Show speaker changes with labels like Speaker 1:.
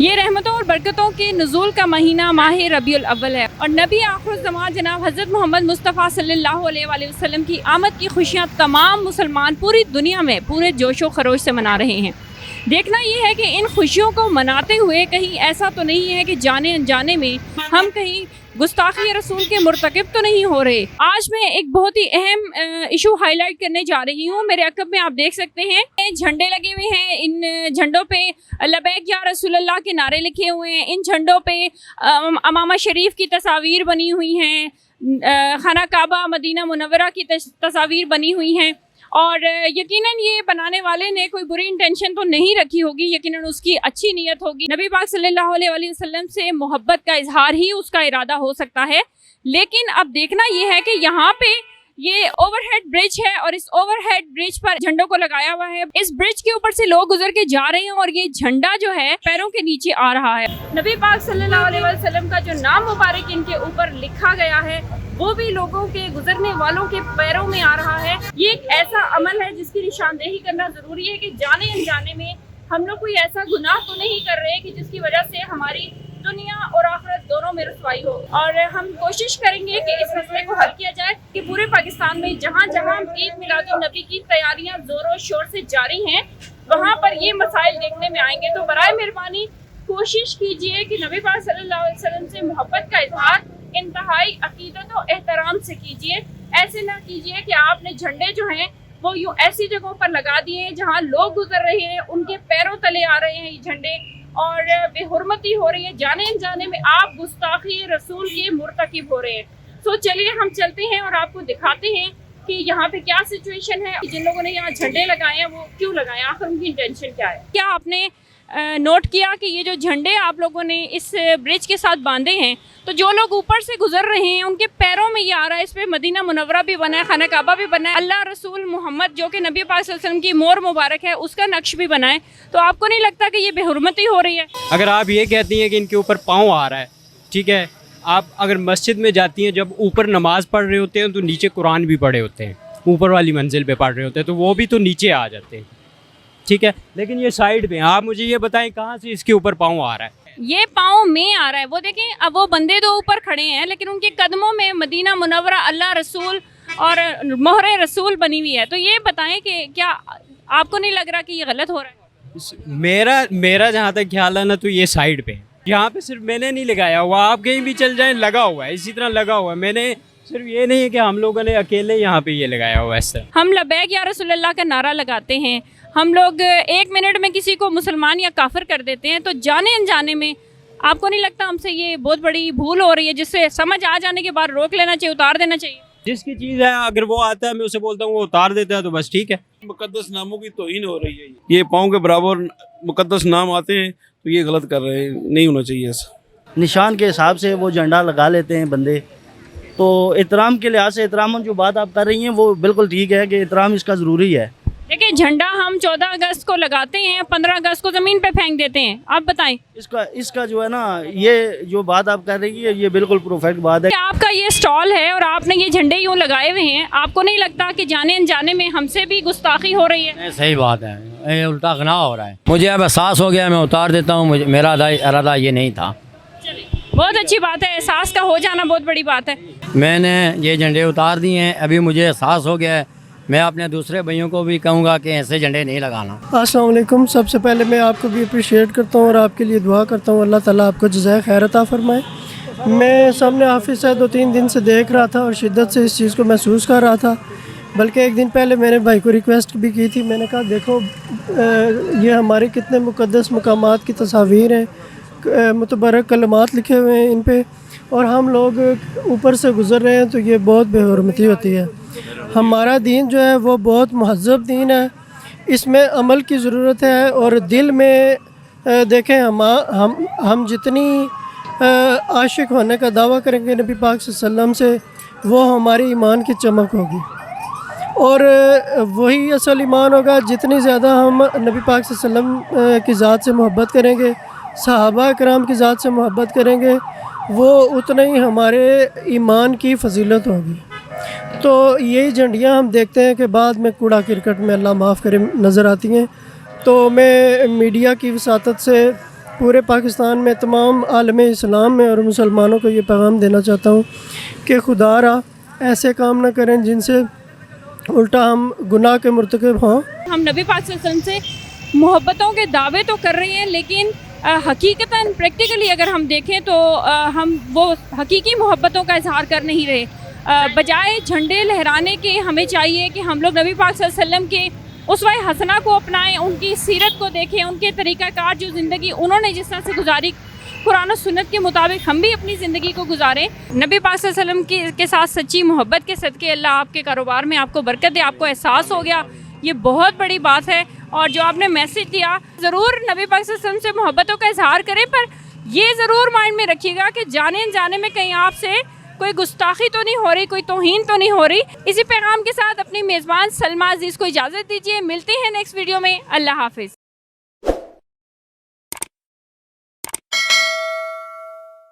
Speaker 1: ये रहमतों और बरकतों के नज़ुल का महीना माह रबी अव्वल है। और नबी आखिर जमान जनाब हज़रत मोहम्मद मुस्तफ़ा सल्लल्लाहु अलैहि वसल्लम की आमद की खुशियाँ तमाम मुसलमान पूरी दुनिया में पूरे जोशो खरोश से मना रहे हैं। देखना ये है कि इन खुशियों को मनाते हुए कहीं ऐसा तो नहीं है कि जाने अनजाने में हम कहीं गुस्ताखी रसूल के मुरतकब तो नहीं हो रहे। आज मैं एक बहुत ही अहम इशू हाईलाइट करने जा रही हूँ। मेरे अकब में आप देख सकते हैं झंडे लगे हुए हैं। इन झंडों पे लबैक या रसूल अल्लाह के नारे लिखे हुए हैं। इन झंडों पे अमामा शरीफ की तस्वीर बनी हुई हैं। खाना काबा मदीना मुनवरा की तस्वीर बनी हुई हैं। और यकीनन ये बनाने वाले ने कोई बुरी इंटेंशन तो नहीं रखी होगी, यकीनन उसकी अच्छी नीयत होगी। नबी पाक सल्लल्लाहु अलैहि वसल्लम से मोहब्बत का इजहार ही उसका इरादा हो सकता है। लेकिन अब देखना यह है कि यहाँ पे ये ओवरहेड ब्रिज है और इस ओवरहेड ब्रिज पर झंडों को लगाया हुआ है। इस ब्रिज के ऊपर से लोग गुजर के जा रहे हैं और ये झंडा जो है, पैरों के नीचे आ रहा है। नबी पाक सल्लल्लाहु अलैहि वसल्लम का जो नाम मुबारक इनके ऊपर लिखा गया है, वो भी लोगों के गुजरने वालों के पैरों में आ रहा है। ये एक ऐसा अमल है जिसकी निशानदेही करना ज़रूरी है कि जाने अनजाने में हम लोग कोई ऐसा गुनाह तो नहीं कर रहे कि जिसकी वजह से हमारी दुनिया और आखिरत दोनों में रसवाई हो। और हम कोशिश करेंगे कि इस मसले को हल किया जाए कि पूरे पाकिस्तान में जहाँ जहाँ ईद मिलादुल नबी की तैयारियाँ जोरों शोर से जारी हैं, वहाँ पर ये मसाइल देखने में आएँगे। तो बरए मेहरबानी, कोशिश कीजिए कि नबी पाक सल्लल्लाहु अलैहि वसल्लम से मोहब्बत का इजहार, इंतहाई अकीदत और एहतराम से कीजिए। ऐसे ना कीजिए कि आपने झंडे जो हैं, वो यूँ ऐसी जगहों पर लगा दिए जहाँ लोग गुजर रहे हैं, उनके पैरों तले आ रहे हैं ये झंडे। और बेहरमती हो रही है। जाने जाने में आप गुस्ताखी रसूल के मुरतकब हो रहे हैं। तो चलिए हम चलते हैं और आपको दिखाते हैं कि यहाँ पे क्या सिचुएशन है जिन लोगों ने यहाँ झंडे लगाए हैं, वो क्यों लगाए आखिर उनकी इंटेंशन क्या है? क्या आपने नोट किया कि ये जो झंडे आप लोगों ने इस ब्रिज के साथ बांधे हैं तो जो लोग ऊपर से गुजर रहे हैं, उनके पैरों में ये आ रहा है, इस पर मदीना मुनवरा भी बना है, खाना काबा भी बना है, अल्लाह रसूल मोहम्मद जो कि नबी पाक वसल्लम की मोर मुबारक है, उसका नक्श भी बना है तो आपको नहीं लगता कि ये बेहरमती हो रही है?
Speaker 2: अगर आप ये कहती हैं कि इनके ऊपर पाँव आ रहा है, ठीक है, आप अगर मस्जिद में जाती हैं, जब ऊपर नमाज़ पढ़ रहे होते हैं तो नीचे कुरान भी पढ़े होते हैं, ऊपर वाली मंजिल पे पढ़ रहे होते हैं तो वो भी तो नीचे आ जाते हैं। ठीक है? लेकिन ये साइड पे आप मुझे ये बताएँ कहाँ से इसके ऊपर पाँव आ रहा है?
Speaker 1: ये पाँव में आ रहा है। वो देखें अब वो बंदे तो ऊपर खड़े हैं लेकिन उनके कदमों में मदीना मुनवरा अल्लाह रसूल और मोहर रसूल बनी हुई है। तो ये बताएँ कि क्या आपको नहीं लग रहा कि ये गलत हो रहा है?
Speaker 2: मेरा मेरा जहाँ तक ख्याल है ना तो ये साइड पे है। यहाँ पे सिर्फ़ मैंने नहीं लगाया हुआ आप कहीं भी चल जाएँ लगा हुआ है। इसी तरह लगा हुआ है। मैंने सिर्फ़ ये नहीं है कि हम लोगों ने अकेले यहाँ पे ये लगाया हुआ है
Speaker 1: हम लबैक या रसूलुल्लाह का नारा लगाते हैं। हम लोग एक मिनट में किसी को मुसलमान या काफिर कर देते हैं तो जाने अनजाने में आपको नहीं लगता हमसे ये बहुत बड़ी भूल हो रही है जिससे समझ आ जाने के बाद रोक लेना चाहिए उतार देना चाहिए?
Speaker 2: जिसकी चीज़ है अगर वो आता है मैं उसे बोलता हूँ वो उतार देता है तो बस ठीक है।
Speaker 3: मुकदस नामों की तोहिन हो रही है ये। पाँव के बराबर मुकदस नाम आते हैं तो ये गलत कर रहे हैं नहीं होना चाहिए ऐसा।
Speaker 4: निशान के हिसाब से वो झंडा लगा लेते हैं बंदे। तो एहतराम के लिहाज से एहतराम जो बात आप कर रही हैं वो बिल्कुल ठीक है कि एहतराम इसका ज़रूरी है।
Speaker 1: देखिए झंडा हम 14 अगस्त को लगाते हैं 15 अगस्त को ज़मीन पे फेंक देते हैं। आप बताएँ।
Speaker 4: इसका इसका जो है ना ये जो बात आप कर रही है ये बिल्कुल परफेक्ट बात है।
Speaker 1: आपका ये स्टॉल है और आपने ये झंडे यूँ लगाए हुए हैं आपको नहीं लगता कि जाने अनजाने में हमसे भी गुस्ताखी हो रही है?
Speaker 5: सही बात है। ये उल्टा गुनाह हो रहा है। मुझे अब एहसास हो गया मैं उतार देता हूँ मेरा इरादा- इरादा ये नहीं था।
Speaker 1: बहुत अच्छी बात है एहसास का हो जाना बहुत बड़ी बात है।
Speaker 5: मैंने ये झंडे उतार दिए हैं अभी मुझे एहसास हो गया है मैं अपने दूसरे भाइयों को भी कहूँगा कि ऐसे झंडे नहीं लगाना।
Speaker 6: असलम सबसे पहले मैं आपको भी अप्रिशिएट करता हूँ और आपके लिए दुआ करता हूँ। अल्लाह ताला आपको जज़ाय खैर अता फरमाए। मैं सामने हाफिज़ है दो तीन दिन से देख रहा था और शिद्दत से इस चीज़ को महसूस कर रहा था। बल्कि एक दिन पहले मैंने भाई को रिक्वेस्ट भी की थी। मैंने कहा, देखो ये हमारे कितने मुकदस मकाम की तस्वीर हैं। मुतबरक कलमात लिखे हुए हैं इन पर और हम लोग ऊपर से गुज़र रहे हैं तो ये बहुत बेहरमती होती है। हमारा दीन जो है वो बहुत महजब दीन है। इसमें अमल की ज़रूरत है और दिल में देखें हम हम हम जितनी आशिक होने का दावा करेंगे नबी पाक सल्लम से, वो हमारी ईमान की चमक होगी। और वही असल ईमान होगा जितनी ज़्यादा हम नबी पाक सल्लम की ज़ात से मोहब्बत करेंगे, सहाबा कराम की ज़ात से मोहब्बत करेंगे, वो उतना ही हमारे ईमान की फजीलत होगी। तो यही झंडियाँ हम देखते हैं कि बाद में कूड़ा क्रिकेट में अल्लाह माफ़ करे नज़र आती हैं। तो मैं मीडिया की वसात से पूरे पाकिस्तान में तमाम आलम इस्लाम में और मुसलमानों को ये पैगाम देना चाहता हूँ कि खुदारा ऐसे काम ना करें जिनसे उल्टा हम गुनाह के मरतकब हों।
Speaker 1: हम नबी पाक से मोहब्बतों के दावे तो कर रहे हैं लेकिन हकीकतन प्रैक्टिकली अगर हम देखें तो अ, हम वो हकीकी मोहब्बतों का इजहार कर नहीं रहे। बजाय झंडे लहराने के हमें चाहिए कि हम लोग नबी पाक वसल्लम के उस हसना को अपनाएँ उनकी सीरत को देखें उनके तरीक़ाकार जो ज़िंदगी उन्होंने जिस तरह से गुजारी कुरान और सुन्नत के मुताबिक हम भी अपनी ज़िंदगी को गुजारें। नबी पाक वसल्लम के, के साथ सच्ची मोहब्बत के सदक़े अल्लाह आपके कारोबार में आपको बरकत दे आपको एहसास हो गया ये बहुत बड़ी बात है। और जो आपने मैसेज दिया ज़रूर नबी पाक वसल्लम से मोहब्बतों का इजहार करें पर ये ज़रूर माइंड में रखिएगा कि जाने जाने में कहीं आपसे कोई गुस्ताखी तो नहीं हो रही, कोई तोहिन तो नहीं हो रही। इसी पैगाम के साथ अपनी मेज़बान सलमा अज़ीज़ को इजाज़त दीजिए। मिलते हैं नेक्स्ट वीडियो में। अल्लाह हाफिज़।